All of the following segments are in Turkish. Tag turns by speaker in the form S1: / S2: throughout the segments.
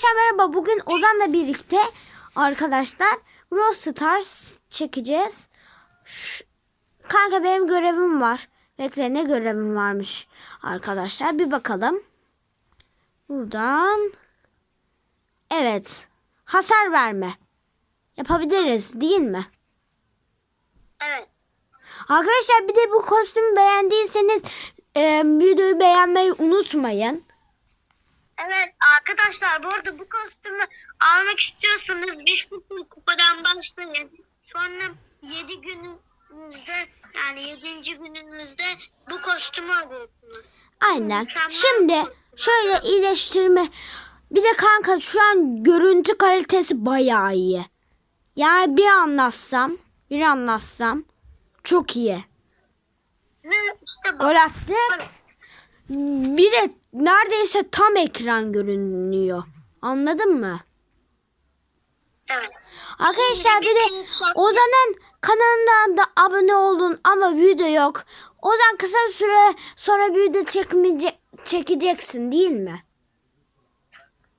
S1: Arkadaşlar merhaba. Bugün Ozan'la birlikte arkadaşlar Brawl Stars çekeceğiz. Ş- Kanka benim görevim var. Bekle ne görevim varmış arkadaşlar. Bir bakalım. Buradan. Evet. Hasar verme. Yapabiliriz değil mi?
S2: Evet.
S1: Arkadaşlar bir de bu kostümü beğendiyseniz e, videoyu beğenmeyi unutmayın.
S2: Evet arkadaşlar bu arada bu kostümü almak istiyorsanız bir sıfır kupadan başlayın. Sonra 7 gününüzde yani 7. gününüzde bu kostümü alıyorsunuz.
S1: Aynen.
S2: Tamam.
S1: Şimdi şöyle iyileştirme. Bir de kanka şu an görüntü kalitesi bayağı iyi. Yani bir anlatsam, bir anlatsam çok iyi.
S2: Ve işte bu.
S1: Gol attık. Bir de neredeyse tam ekran görünüyor. Anladın mı?
S2: Evet.
S1: Arkadaşlar bir de Ozan'ın kanalından da abone olun ama video yok. Ozan kısa bir süre sonra video çekmeyece çekeceksin değil mi?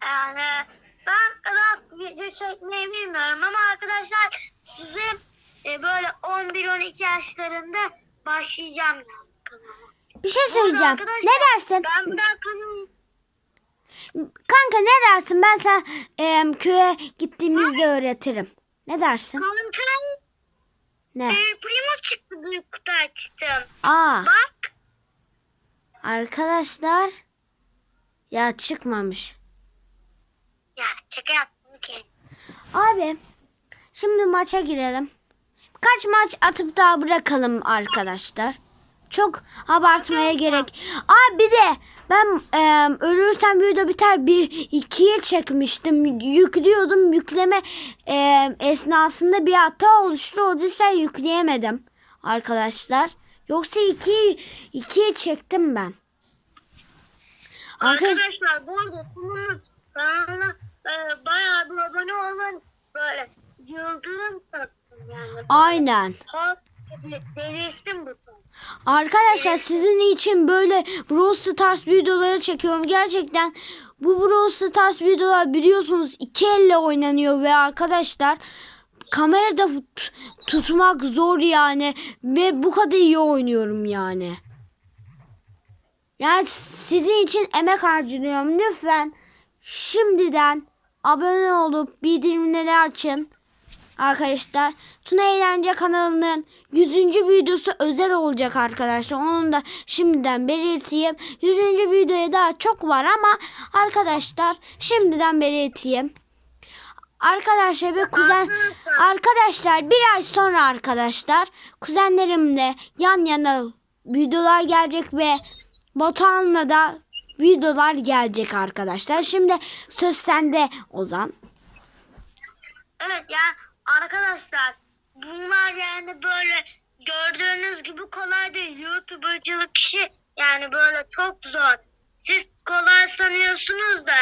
S2: Yani ben kadar video çekmeyi bilmiyorum ama arkadaşlar size böyle 11-12 yaşlarında başlayacağım yani kanala.
S1: Bir şey söyleyeceğim. Ne dersin?
S2: Ben kanalı
S1: Kanka ne dersin? Ben sana em, köye gittiğimizde öğretirim. Ne dersin?
S2: kanka
S1: Ne?
S2: e, primo çıktı büyük kutu açtım.
S1: Aa
S2: Bak.
S1: arkadaşlar ya çıkmamış.
S2: Ya şaka yaptım ki.
S1: Abi şimdi maça girelim. Kaç maç atıp daha bırakalım arkadaşlar. Çok abartmaya gerek. Aa bir de ben e, ölürsem video biter bir ikiye çekmiştim. Yüklüyordum yükleme e, esnasında bir hata oluştu. O yüzden yükleyemedim arkadaşlar. Yoksa iki, ikiye çektim ben. Arkadaşlar
S2: bu arada sunumuz kanalına e, bayağı bir abone olun. Böyle yıldırım taktım yani.
S1: aynen.
S2: Top gibi delirsin bu.
S1: Arkadaşlar sizin için böyle Brawl Stars videoları çekiyorum. Gerçekten bu Brawl Stars videolar biliyorsunuz iki elle oynanıyor ve arkadaşlar kamerada tut- tutmak zor yani ve bu kadar iyi oynuyorum yani. Yani sizin için emek harcıyorum. Lütfen şimdiden abone olup bildirimleri açın. Arkadaşlar Tuna Eğlence kanalının 100. videosu özel olacak arkadaşlar. Onun da şimdiden belirteyim. 100. videoya daha çok var ama arkadaşlar şimdiden belirteyim. Arkadaşlar bir kuzen arkadaşlar bir ay sonra arkadaşlar kuzenlerimle yan yana videolar gelecek ve Batuhan'la da videolar gelecek arkadaşlar. Şimdi söz sende Ozan.
S2: Evet ya arkadaşlar bunlar yani böyle gördüğünüz gibi kolay değil. YouTuber'cılık işi yani böyle çok zor. Siz kolay sanıyorsunuz da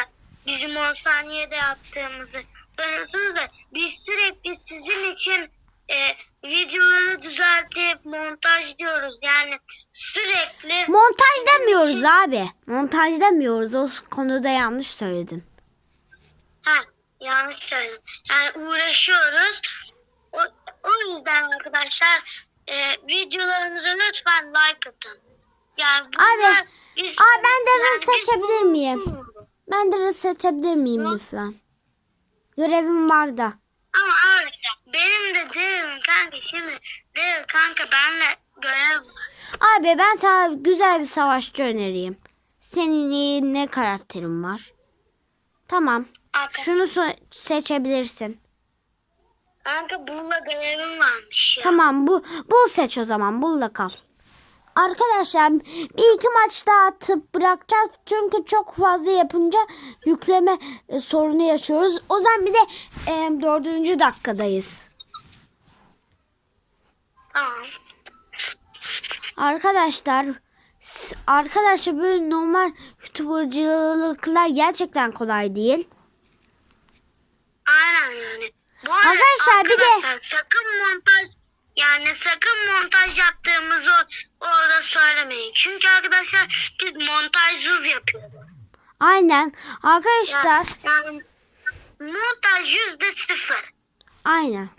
S2: bizim 10 saniyede yaptığımızı sanıyorsunuz da biz sürekli sizin için e, videoları düzeltip montajlıyoruz. Yani sürekli
S1: Montaj demiyoruz abi. Montaj demiyoruz. O konuda yanlış söyledin.
S2: Ha, yanlış söyledim. Yani uğraşıyoruz. O, o yüzden arkadaşlar e, videolarımıza lütfen like atın. Yani bunlar
S1: Abi,
S2: biz,
S1: Aa ben de
S2: yani
S1: seçebilir miyim? Ben de seçebilir miyim lütfen? Görevim var da.
S2: Ama abi benim de değil kanka şimdi değil kanka benle görev var.
S1: Abi ben sana güzel bir savaşçı önereyim. Senin ne karakterin var? Tamam.
S2: Kanka,
S1: Şunu so- seçebilirsin.
S2: kanka bununla görevim varmış ya.
S1: Tamam bu bul seç o zaman. Bulla kal. Arkadaşlar bir iki maç daha atıp bırakacağız. Çünkü çok fazla yapınca yükleme e, sorunu yaşıyoruz. O zaman bir de e, dördüncü dakikadayız.
S2: Tamam.
S1: Arkadaşlar arkadaşlar böyle normal youtubercılıklar gerçekten kolay değil.
S2: Aynen yani. Arada
S1: Arkadaşlar bir de-
S2: arkadaşlar sakın montaj yani sakın montaj yaptığımızı orada söylemeyin. Çünkü arkadaşlar biz montaj zul yapıyoruz.
S1: Aynen. Arkadaşlar
S2: Yani montaj yüzde sıfır.
S1: Aynen.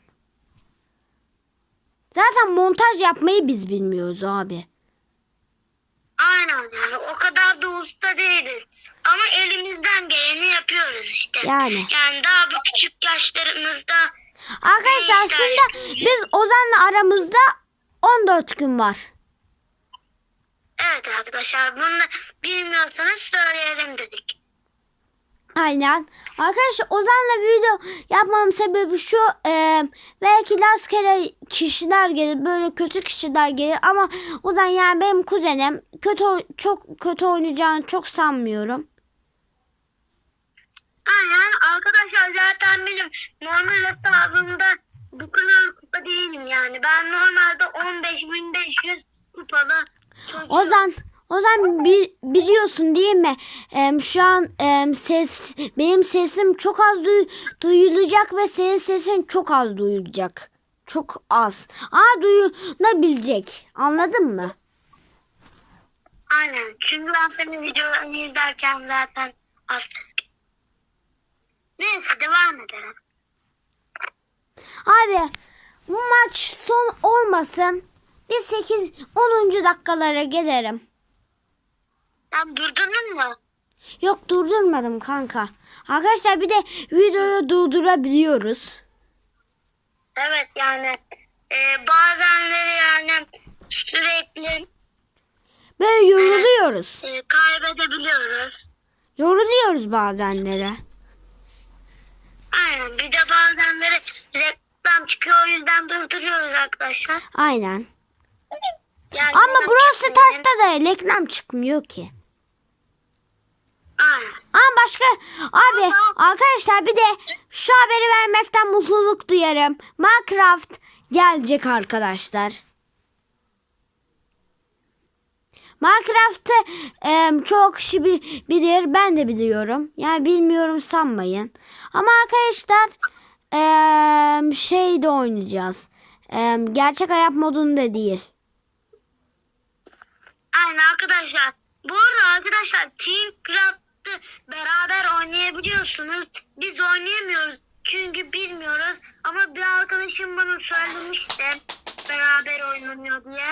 S1: Zaten montaj yapmayı biz bilmiyoruz abi.
S2: Aynen yani o kadar da usta değiliz. Ama elimizden geleni yapıyoruz işte.
S1: Yani.
S2: Yani daha bu küçük yaşlarımızda
S1: Arkadaşlar aslında biz Ozan'la aramızda 14 gün var.
S2: evet arkadaşlar bunu bilmiyorsanız söyleyelim dedik.
S1: Aynen. Arkadaşlar Ozan'la video yapmamın sebebi şu. e, belki rastgele kişiler gelir. Böyle kötü kişiler gelir. Ama Ozan yani benim kuzenim. Kötü çok kötü oynayacağını çok sanmıyorum.
S2: Aynen arkadaşlar zaten benim normal hesabımda bu kadar kupa değilim yani. Ben normalde 15.500 kupalı çocuğum.
S1: Ozan Ozan bi- biliyorsun değil mi? Em, şu an em, ses benim sesim çok az duy- duyulacak ve senin sesin çok az duyulacak. Çok az. Aa duyulabilecek. Anladın mı?
S2: Aynen. Çünkü ben senin videolarını izlerken zaten az Neyse devam edelim.
S1: Abi bu maç son olmasın. Bir 8 10. dakikalara gelirim.
S2: Sen durdurdun mu?
S1: Yok durdurmadım kanka. Arkadaşlar bir de videoyu durdurabiliyoruz.
S2: Evet yani e, bazenleri yani sürekli
S1: Böyle yoruluyoruz.
S2: e, kaybedebiliyoruz.
S1: Yoruluyoruz bazenleri.
S2: Aynen. Bir de bazenleri reklam çıkıyor o yüzden durduruyoruz arkadaşlar.
S1: Aynen.
S2: Yani
S1: Ama Brawl Stars'ta da reklam çıkmıyor ki.
S2: Aynen.
S1: Ama başka abi arkadaşlar bir de şu haberi vermekten mutluluk duyarım. Minecraft gelecek arkadaşlar. Minecraft'ı em, çok kişi bi- bilir. Ben de biliyorum. Yani bilmiyorum sanmayın. Ama arkadaşlar şey de oynayacağız. Em, gerçek hayat modunda değil.
S2: Aynen arkadaşlar. Bu arada arkadaşlar Teamcraft'ı beraber oynayabiliyorsunuz. Biz oynayamıyoruz çünkü bilmiyoruz. Ama bir arkadaşım bana söylemişti beraber oynanıyor diye.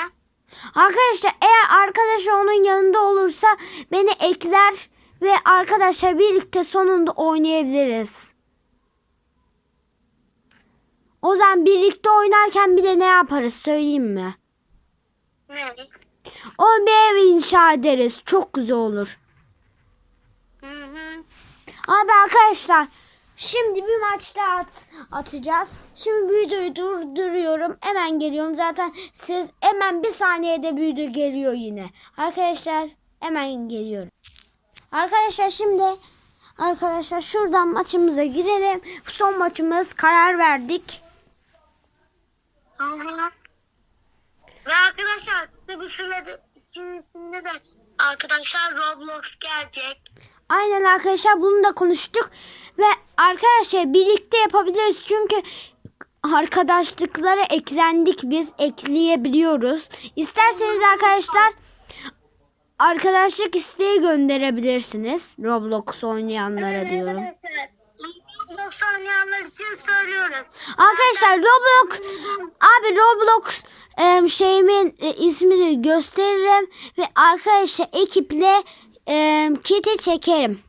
S1: Arkadaşlar eğer arkadaş onun yanında olursa beni ekler ve arkadaşlar birlikte sonunda oynayabiliriz. O zaman birlikte oynarken bir de ne yaparız söyleyeyim mi?
S2: Ne?
S1: O bir ev inşa ederiz. Çok güzel olur.
S2: Hı hı.
S1: Abi arkadaşlar şimdi bir maç daha at, atacağız. Şimdi videoyu durduruyorum. Hemen geliyorum. Zaten siz hemen bir saniyede video geliyor yine. Arkadaşlar hemen geliyorum. Arkadaşlar şimdi arkadaşlar şuradan maçımıza girelim. Son maçımız karar verdik.
S2: Ve arkadaşlar size bir sürede içerisinde de arkadaşlar Roblox gelecek.
S1: Aynen arkadaşlar bunu da konuştuk. Ve arkadaşlar birlikte yapabiliriz. Çünkü arkadaşlıklara eklendik biz ekleyebiliyoruz. İsterseniz arkadaşlar arkadaşlık isteği gönderebilirsiniz. Roblox oynayanlara diyorum.
S2: Evet. Roblox oynayanlar için söylüyoruz.
S1: Arkadaşlar Roblox abi Roblox em, şeyimin e, ismini gösteririm ve arkadaşlar ekiple e, kiti çekerim.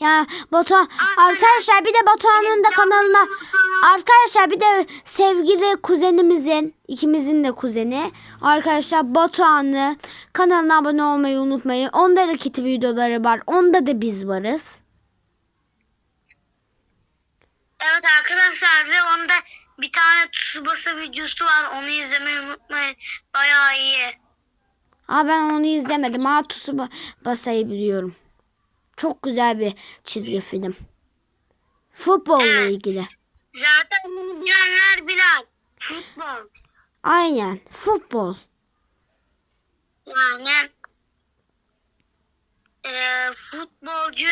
S1: Ya Batuhan arkadaşlar bir de Batuhan'ın da kanalına arkadaşlar bir de sevgili kuzenimizin ikimizin de kuzeni arkadaşlar Batuhan'ı kanalına abone olmayı unutmayın. Onda da kiti videoları var. Onda da biz varız.
S2: Evet arkadaşlar ve onda bir tane Tsubasa videosu var. Onu izlemeyi unutmayın. Bayağı iyi.
S1: Aa ben onu izlemedim. Atusu ba- basayı biliyorum. Çok güzel bir çizgi film. Futbolla ilgili.
S2: Zaten bunu bilenler bilir. Futbol.
S1: Aynen. Futbol.
S2: Yani eee futbolcu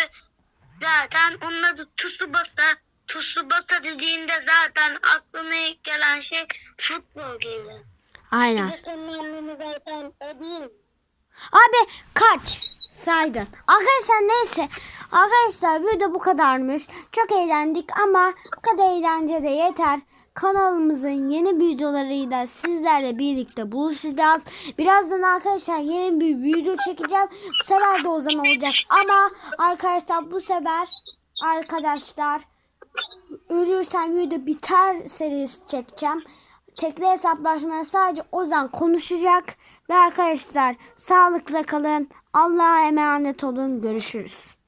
S2: zaten onun adı Tsubasa. Tsubasa dediğinde zaten aklına ilk gelen şey futbol gelir.
S1: Aynen.
S2: Senin anlamı zaten o değil.
S1: Abi kaç. saydın. Arkadaşlar neyse. Arkadaşlar video bu kadarmış. Çok eğlendik ama bu kadar eğlence de yeter. Kanalımızın yeni videolarıyla sizlerle birlikte buluşacağız. Birazdan arkadaşlar yeni bir video çekeceğim. Bu sefer de o zaman olacak. Ama arkadaşlar bu sefer arkadaşlar Ölürsen video biter serisi çekeceğim. Tekli hesaplaşmaya sadece Ozan konuşacak. Ve arkadaşlar sağlıkla kalın. Allah'a emanet olun. Görüşürüz.